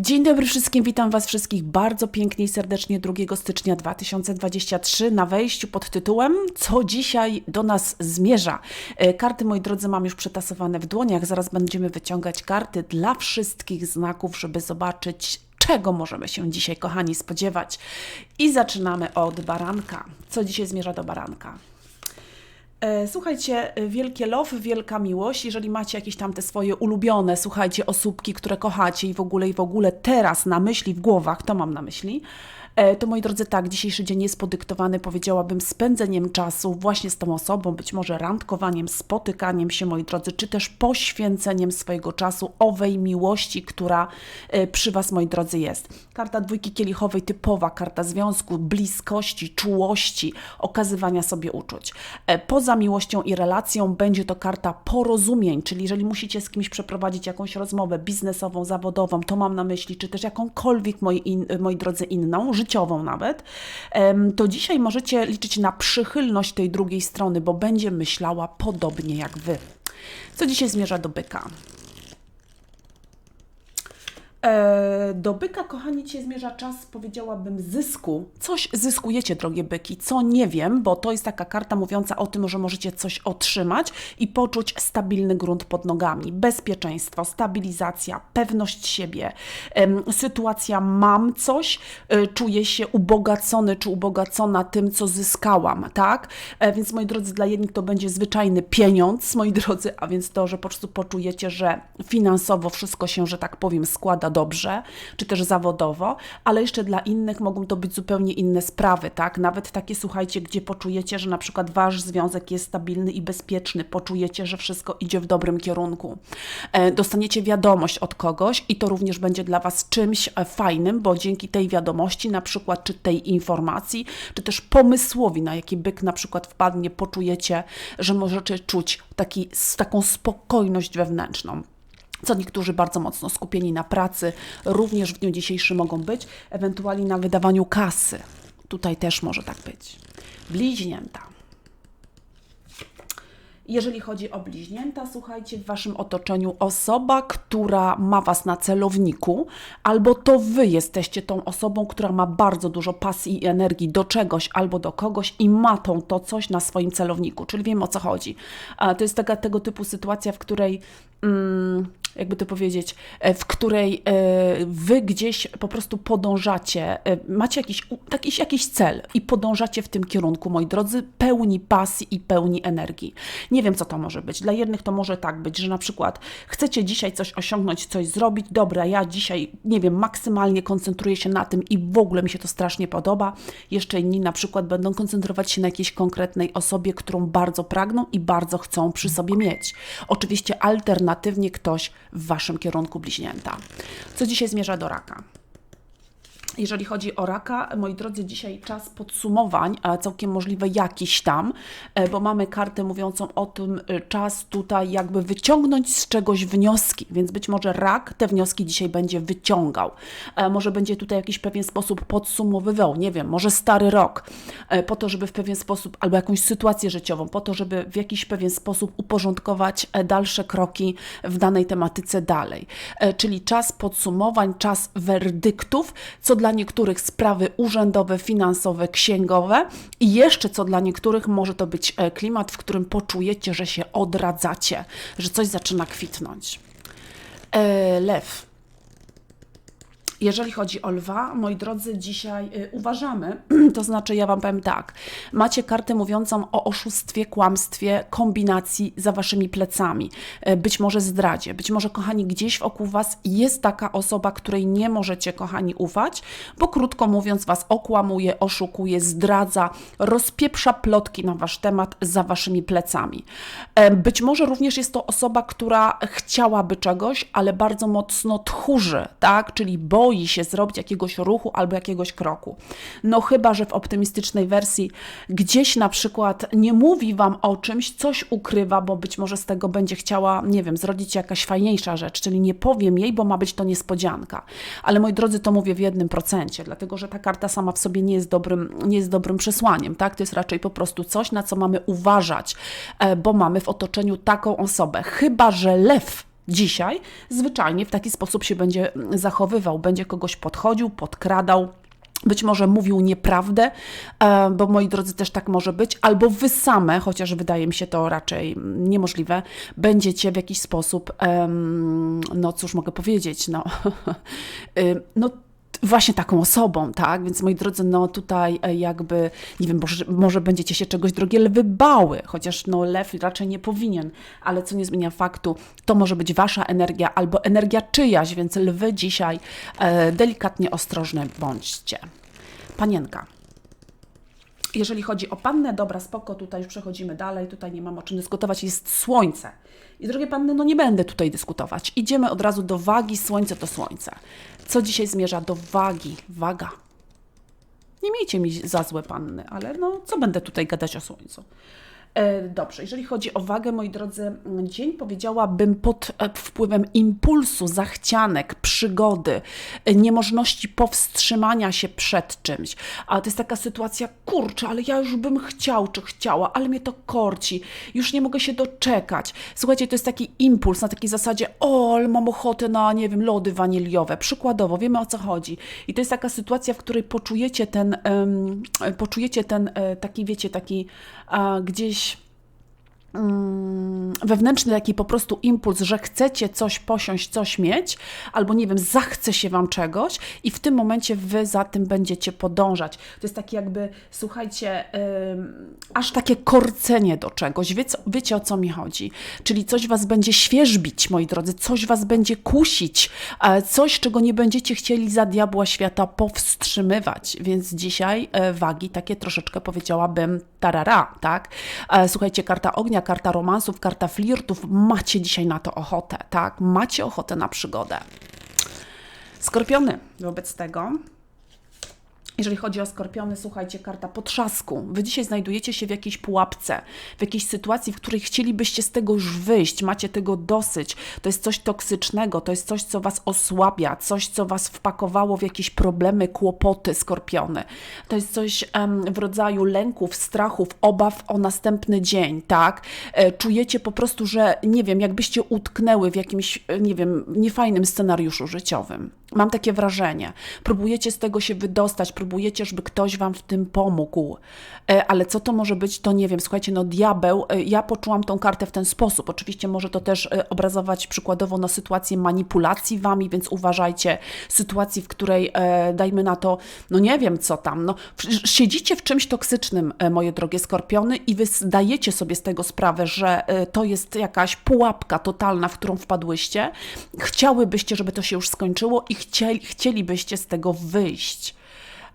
Dzień dobry wszystkim, witam Was wszystkich bardzo pięknie i serdecznie 2 stycznia 2023 na wejściu pod tytułem Co dzisiaj do nas zmierza? E, Karty, moi drodzy, mam już przetasowane w dłoniach. Zaraz będziemy wyciągać karty dla wszystkich znaków, żeby zobaczyć, czego możemy się dzisiaj, kochani, spodziewać. I zaczynamy od baranka. Co dzisiaj zmierza do baranka? E, Słuchajcie, e, wielkie love, wielka miłość. Jeżeli macie jakieś tam te swoje ulubione, słuchajcie, osóbki, które kochacie i w ogóle, i w ogóle teraz na myśli, w głowach, to mam na myśli, to moi drodzy, tak, dzisiejszy dzień jest podyktowany, powiedziałabym, spędzeniem czasu właśnie z tą osobą, być może randkowaniem, spotykaniem się, moi drodzy, czy też poświęceniem swojego czasu owej miłości, która e, przy Was, moi drodzy, jest. Karta dwójki kielichowej, typowa karta związku, bliskości, czułości, okazywania sobie uczuć. E, Poza miłością i relacją będzie to karta porozumień, czyli jeżeli musicie z kimś przeprowadzić jakąś rozmowę biznesową, zawodową, to mam na myśli, czy też jakąkolwiek, moi, in, moi drodzy, inną, życiową nawet, to dzisiaj możecie liczyć na przychylność tej drugiej strony, bo będzie myślała podobnie jak Wy. Co dzisiaj zmierza do byka? E, Do byka, kochani, dzisiaj zmierza czas, powiedziałabym, zysku. Coś zyskujecie, drogie byki, co nie wiem, bo to jest taka karta mówiąca o tym, że możecie coś otrzymać i poczuć stabilny grunt pod nogami. Bezpieczeństwo, stabilizacja, pewność siebie, em, sytuacja mam coś, e, czuję się ubogacony czy ubogacona tym, co zyskałam, tak? E, Więc, moi drodzy, dla jednych to będzie zwyczajny pieniądz, moi drodzy, a więc to, że po prostu poczujecie, że finansowo wszystko się, że tak powiem, składa dobrze, czy też zawodowo, ale jeszcze dla innych mogą to być zupełnie inne sprawy, tak? Nawet takie, słuchajcie, gdzie poczujecie, że na przykład wasz związek jest stabilny i bezpieczny, poczujecie, że wszystko idzie w dobrym kierunku. E, Dostaniecie wiadomość od kogoś i to również będzie dla was czymś e, fajnym, bo dzięki tej wiadomości, na przykład, czy tej informacji, czy też pomysłowi, na jaki byk na przykład wpadnie, poczujecie, że możecie czuć taki, taką spokojność wewnętrzną co niektórzy bardzo mocno skupieni na pracy, również w dniu dzisiejszym mogą być, ewentualnie na wydawaniu kasy. Tutaj też może tak być. Bliźnięta. Jeżeli chodzi o bliźnięta, słuchajcie, w waszym otoczeniu osoba, która ma was na celowniku, albo to wy jesteście tą osobą, która ma bardzo dużo pasji i energii do czegoś albo do kogoś i ma tą to coś na swoim celowniku, czyli wiem o co chodzi. To jest taka, tego typu sytuacja, w której. Mm, jakby to powiedzieć, e, w której e, wy gdzieś po prostu podążacie, e, macie jakiś, jakiś, jakiś cel i podążacie w tym kierunku, moi drodzy, pełni pasji i pełni energii. Nie wiem, co to może być. Dla jednych to może tak być, że na przykład chcecie dzisiaj coś osiągnąć, coś zrobić, dobra, ja dzisiaj, nie wiem, maksymalnie koncentruję się na tym i w ogóle mi się to strasznie podoba. Jeszcze inni na przykład będą koncentrować się na jakiejś konkretnej osobie, którą bardzo pragną i bardzo chcą przy sobie mieć. Oczywiście alternatywnie ktoś w waszym kierunku bliźnięta. Co dzisiaj zmierza do raka? Jeżeli chodzi o raka, moi drodzy, dzisiaj czas podsumowań, a całkiem możliwe jakiś tam, e, bo mamy kartę mówiącą o tym, e, czas tutaj jakby wyciągnąć z czegoś wnioski, więc być może rak te wnioski dzisiaj będzie wyciągał. E, Może będzie tutaj w jakiś pewien sposób podsumowywał, nie wiem, może stary rok, po to, żeby w pewien sposób, albo jakąś sytuację życiową, po to, żeby w jakiś pewien sposób uporządkować dalsze kroki w danej tematyce dalej. Czyli czas podsumowań, czas werdyktów, co dla niektórych sprawy urzędowe, finansowe, księgowe i jeszcze co dla niektórych może to być e, klimat, w którym poczujecie, że się odradzacie, że coś zaczyna kwitnąć. E, Lew. Jeżeli chodzi o lwa, moi drodzy, dzisiaj y, uważamy, to znaczy ja Wam powiem tak, macie kartę mówiącą o oszustwie, kłamstwie, kombinacji za Waszymi plecami, y, być może zdradzie, być może, kochani, gdzieś wokół Was jest taka osoba, której nie możecie, kochani, ufać, bo krótko mówiąc Was okłamuje, oszukuje, zdradza, rozpieprza plotki na Wasz temat za Waszymi plecami. E, Być może również jest to osoba, która chciałaby czegoś, ale bardzo mocno tchórzy, tak? Czyli boi się zrobić jakiegoś ruchu albo jakiegoś kroku. No chyba, że w optymistycznej wersji gdzieś na przykład nie mówi Wam o czymś, coś ukrywa, bo być może z tego będzie chciała, nie wiem, zrodzić jakaś fajniejsza rzecz, czyli nie powiem jej, bo ma być to niespodzianka. Ale moi drodzy, to mówię w jednym procencie, dlatego że ta karta sama w sobie nie jest dobrym, nie jest dobrym przesłaniem, tak? To jest raczej po prostu coś, na co mamy uważać, e, bo mamy w otoczeniu taką osobę. Chyba, że lew dzisiaj zwyczajnie w taki sposób się będzie mm, zachowywał, będzie kogoś podchodził, podkradał. Być może mówił nieprawdę, e, bo moi drodzy też tak może być, albo wy same, chociaż wydaje mi się to raczej niemożliwe, będziecie w jakiś sposób, no cóż mogę powiedzieć, no, y, no właśnie taką osobą, tak? Więc moi drodzy, no tutaj e, jakby, nie wiem, może, może będziecie się czegoś drogie lwy bały, chociaż no lew raczej nie powinien, ale co nie zmienia faktu, to może być wasza energia albo energia czyjaś, więc lwy dzisiaj e, delikatnie ostrożne bądźcie. Panienka. Jeżeli chodzi o pannę, dobra, spoko, tutaj już przechodzimy dalej, tutaj nie mam o czym dyskutować, jest słońce. I drogie panny, no nie będę tutaj dyskutować. Idziemy od razu do wagi, słońce to słońce. Co dzisiaj zmierza do wagi? Waga. Nie miejcie mi za złe panny, ale no co będę tutaj gadać o słońcu? E, Dobrze, jeżeli chodzi o wagę, moi drodzy, dzień powiedziałabym pod e, wpływem impulsu, zachcianek, przygody, e, niemożności powstrzymania się przed czymś. A to jest taka sytuacja, kurczę, ale ja już bym chciał czy chciała, ale mnie to korci, już nie mogę się doczekać. Słuchajcie, to jest taki impuls na takiej zasadzie, o, mam ochotę na, nie wiem, lody waniliowe, przykładowo, wiemy o co chodzi. I to jest taka sytuacja, w której poczujecie ten, em, poczujecie ten taki, wiecie, taki gdzieś wewnętrzny taki po prostu impuls, że chcecie coś posiąść, coś mieć, albo nie wiem, zachce się wam czegoś i w tym momencie wy za tym będziecie podążać. To jest takie jakby, słuchajcie, ym, aż takie korcenie do czegoś. Wiecie, wiecie o co mi chodzi? Czyli coś was będzie świeżbić, moi drodzy, coś was będzie kusić, e, coś, czego nie będziecie chcieli za diabła świata powstrzymywać. Więc dzisiaj e, wagi takie troszeczkę powiedziałabym tarara, tak? E, Słuchajcie, karta ognia, karta romansów, karta flirtów, macie dzisiaj na to ochotę, tak? Macie ochotę na przygodę. Skorpiony wobec tego jeżeli chodzi o skorpiony, słuchajcie, karta potrzasku. Wy dzisiaj znajdujecie się w jakiejś pułapce, w jakiejś sytuacji, w której chcielibyście z tego już wyjść, macie tego dosyć. To jest coś toksycznego, to jest coś, co was osłabia, coś, co was wpakowało w jakieś problemy, kłopoty, skorpiony. To jest coś em, w rodzaju lęków, strachów, obaw o następny dzień, tak? E, czujecie po prostu, że nie wiem, jakbyście utknęły w jakimś, e, nie wiem, niefajnym scenariuszu życiowym. Mam takie wrażenie. Próbujecie z tego się wydostać, próbujecie, żeby ktoś wam w tym pomógł. E, Ale co to może być, to nie wiem. Słuchajcie, no diabeł, e, ja poczułam tą kartę w ten sposób. Oczywiście może to też e, obrazować przykładowo na sytuację manipulacji wami, więc uważajcie. Sytuacji, w której dajmy na to, no nie wiem co tam, no siedzicie w czymś toksycznym, moje drogie skorpiony i wy zdajecie sobie z tego sprawę, że to jest jakaś pułapka totalna, w którą wpadłyście. Chciałybyście, żeby to się już skończyło i chcieli, chcielibyście z tego wyjść.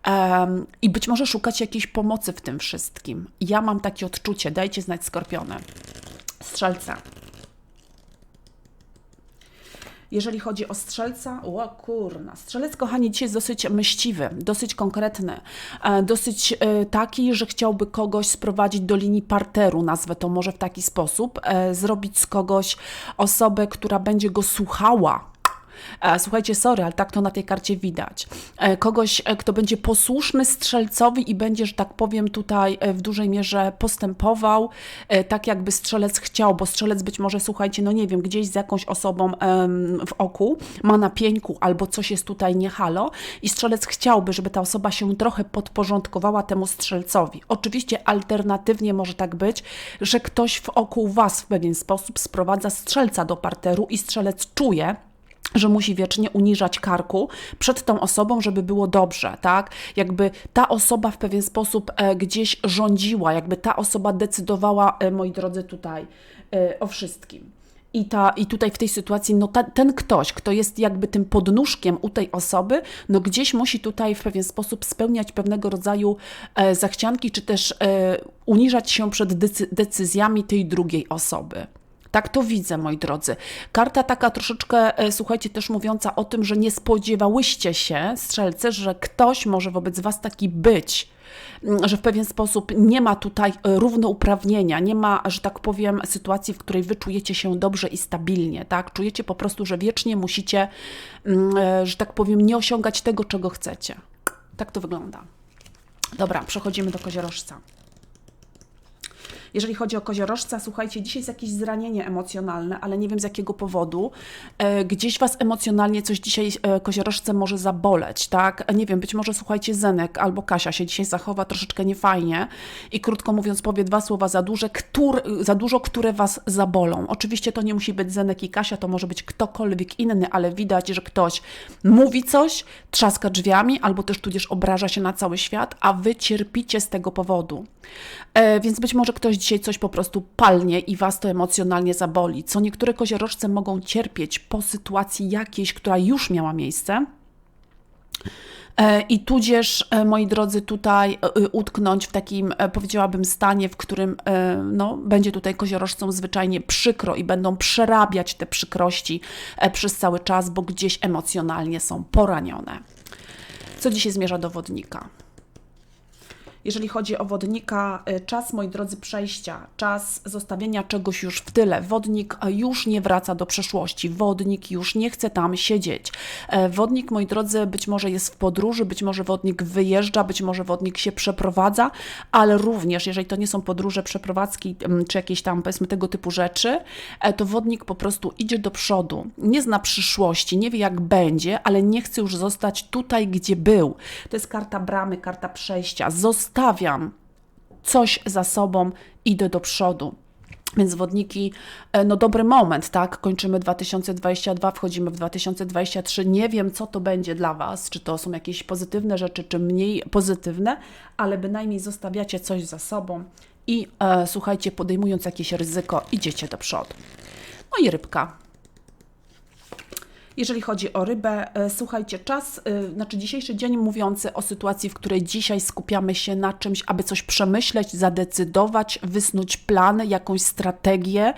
Em, I być może szukacie jakiejś pomocy w tym wszystkim. Ja mam takie odczucie, dajcie znać skorpiony. Strzelca. Jeżeli chodzi o strzelca, o kurna, strzelec, kochani, dzisiaj jest dosyć myśliwy, dosyć konkretny, e, dosyć e, taki, że chciałby kogoś sprowadzić do linii parteru, nazwę to może w taki sposób, e, zrobić z kogoś osobę, która będzie go słuchała, Słuchajcie, sorry, ale tak to na tej karcie widać. E, Kogoś, e, kto będzie posłuszny strzelcowi i będzie, że tak powiem, tutaj e, w dużej mierze postępował e, tak, jakby strzelec chciał, bo strzelec być może, słuchajcie, no nie wiem, gdzieś z jakąś osobą w oku, ma na pieńku albo coś jest tutaj nie halo i strzelec chciałby, żeby ta osoba się trochę podporządkowała temu strzelcowi. Oczywiście alternatywnie może tak być, że ktoś w oku was w pewien sposób sprowadza strzelca do parteru i strzelec czuje, że musi wiecznie uniżać karku przed tą osobą, żeby było dobrze, tak? Jakby ta osoba w pewien sposób e, gdzieś rządziła, jakby ta osoba decydowała, e, moi drodzy, tutaj e, o wszystkim. I, ta, I tutaj w tej sytuacji, no ta, ten ktoś, kto jest jakby tym podnóżkiem u tej osoby, no gdzieś musi tutaj w pewien sposób spełniać pewnego rodzaju e, zachcianki, czy też e, uniżać się przed decy- decyzjami tej drugiej osoby. Tak to widzę, moi drodzy. Karta taka troszeczkę, e, słuchajcie, też mówiąca o tym, że nie spodziewałyście się, strzelcy, że ktoś może wobec Was taki być, m, że w pewien sposób nie ma tutaj e, równouprawnienia, nie ma, że tak powiem, sytuacji, w której Wy czujecie się dobrze i stabilnie, tak? Czujecie po prostu, że wiecznie musicie, mm, e, że tak powiem, nie osiągać tego, czego chcecie. Tak to wygląda. Dobra, przechodzimy do koziorożca. Jeżeli chodzi o koziorożca, słuchajcie, dzisiaj jest jakieś zranienie emocjonalne, ale nie wiem z jakiego powodu. E, Gdzieś was emocjonalnie coś dzisiaj e, koziorożce może zaboleć, tak? Nie wiem, być może słuchajcie, Zenek albo Kasia się dzisiaj zachowa troszeczkę niefajnie i krótko mówiąc powie dwa słowa za dużo, któr, za dużo, które was zabolą. Oczywiście to nie musi być Zenek i Kasia, to może być ktokolwiek inny, ale widać, że ktoś mówi coś, trzaska drzwiami, albo też tudzież obraża się na cały świat, a wy cierpicie z tego powodu. E, więc być może ktoś dzisiaj coś po prostu palnie i was to emocjonalnie zaboli. Co niektóre koziorożce mogą cierpieć po sytuacji jakiejś, która już miała miejsce. E, I tudzież, e, moi drodzy, tutaj e, utknąć w takim, powiedziałabym, stanie, w którym no, będzie tutaj koziorożcom zwyczajnie przykro i będą przerabiać te przykrości przez cały czas, bo gdzieś emocjonalnie są poranione. Co dzisiaj zmierza do wodnika? Jeżeli chodzi o wodnika, y, czas, moi drodzy, przejścia, czas zostawienia czegoś już w tyle. Wodnik y, już nie wraca do przeszłości, wodnik już nie chce tam siedzieć. E, Wodnik, moi drodzy, być może jest w podróży, być może wodnik wyjeżdża, być może wodnik się przeprowadza, ale również, jeżeli to nie są podróże, przeprowadzki mm, czy jakieś tam, powiedzmy, tego typu rzeczy, e, to wodnik po prostu idzie do przodu. Nie zna przyszłości, nie wie jak będzie, ale nie chce już zostać tutaj, gdzie był. To jest karta bramy, karta przejścia. Zostawiam coś za sobą, idę do przodu. Więc wodniki, e, no dobry moment, tak? Kończymy 2022, wchodzimy w 2023. Nie wiem, co to będzie dla Was, czy to są jakieś pozytywne rzeczy, czy mniej pozytywne, ale bynajmniej zostawiacie coś za sobą i e, słuchajcie, podejmując jakieś ryzyko, idziecie do przodu. No i rybka. Jeżeli chodzi o rybę, e, słuchajcie, czas, e, znaczy dzisiejszy dzień mówiący o sytuacji, w której dzisiaj skupiamy się na czymś, aby coś przemyśleć, zadecydować, wysnuć plan, jakąś strategię,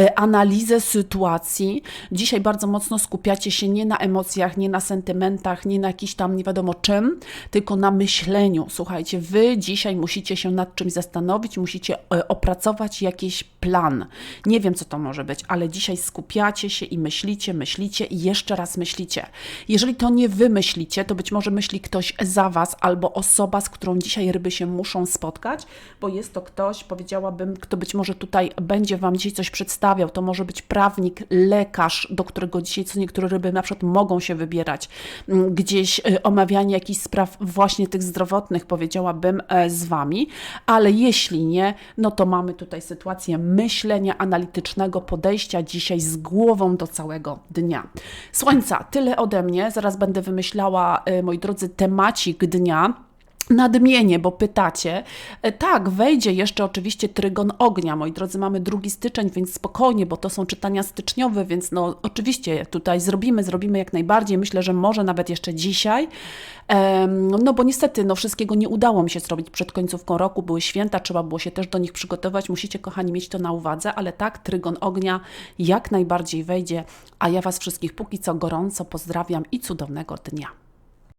e, analizę sytuacji. Dzisiaj bardzo mocno skupiacie się nie na emocjach, nie na sentymentach, nie na jakiś tam nie wiadomo czym, tylko na myśleniu. Słuchajcie, wy dzisiaj musicie się nad czymś zastanowić, musicie opracować jakiś plan. Nie wiem, co to może być, ale dzisiaj skupiacie się i myślicie, myślicie i jeszcze raz myślicie. Jeżeli to nie wy myślicie, to być może myśli ktoś za was albo osoba, z którą dzisiaj ryby się muszą spotkać, bo jest to ktoś, powiedziałabym, kto być może tutaj będzie wam dzisiaj coś przedstawiał. To może być prawnik, lekarz, do którego dzisiaj co niektóre ryby na przykład mogą się wybierać. Mm, Gdzieś y, omawianie jakichś spraw właśnie tych zdrowotnych, powiedziałabym, e, z wami, ale jeśli nie, no to mamy tutaj sytuację myślenia analitycznego, podejścia dzisiaj z głową do całego dnia. Słońca, tyle ode mnie. Zaraz będę wymyślała, y, moi drodzy, temacik dnia. Nadmienię, bo pytacie. E, Tak, wejdzie jeszcze oczywiście trygon ognia. Moi drodzy, mamy 2 styczeń, więc spokojnie, bo to są czytania styczniowe, więc no oczywiście tutaj zrobimy, zrobimy jak najbardziej. Myślę, że może nawet jeszcze dzisiaj. No bo niestety no, wszystkiego nie udało mi się zrobić przed końcówką roku. Były święta, trzeba było się też do nich przygotować. Musicie, kochani, mieć to na uwadze, ale tak, trygon ognia jak najbardziej wejdzie. A ja Was wszystkich póki co gorąco pozdrawiam i cudownego dnia.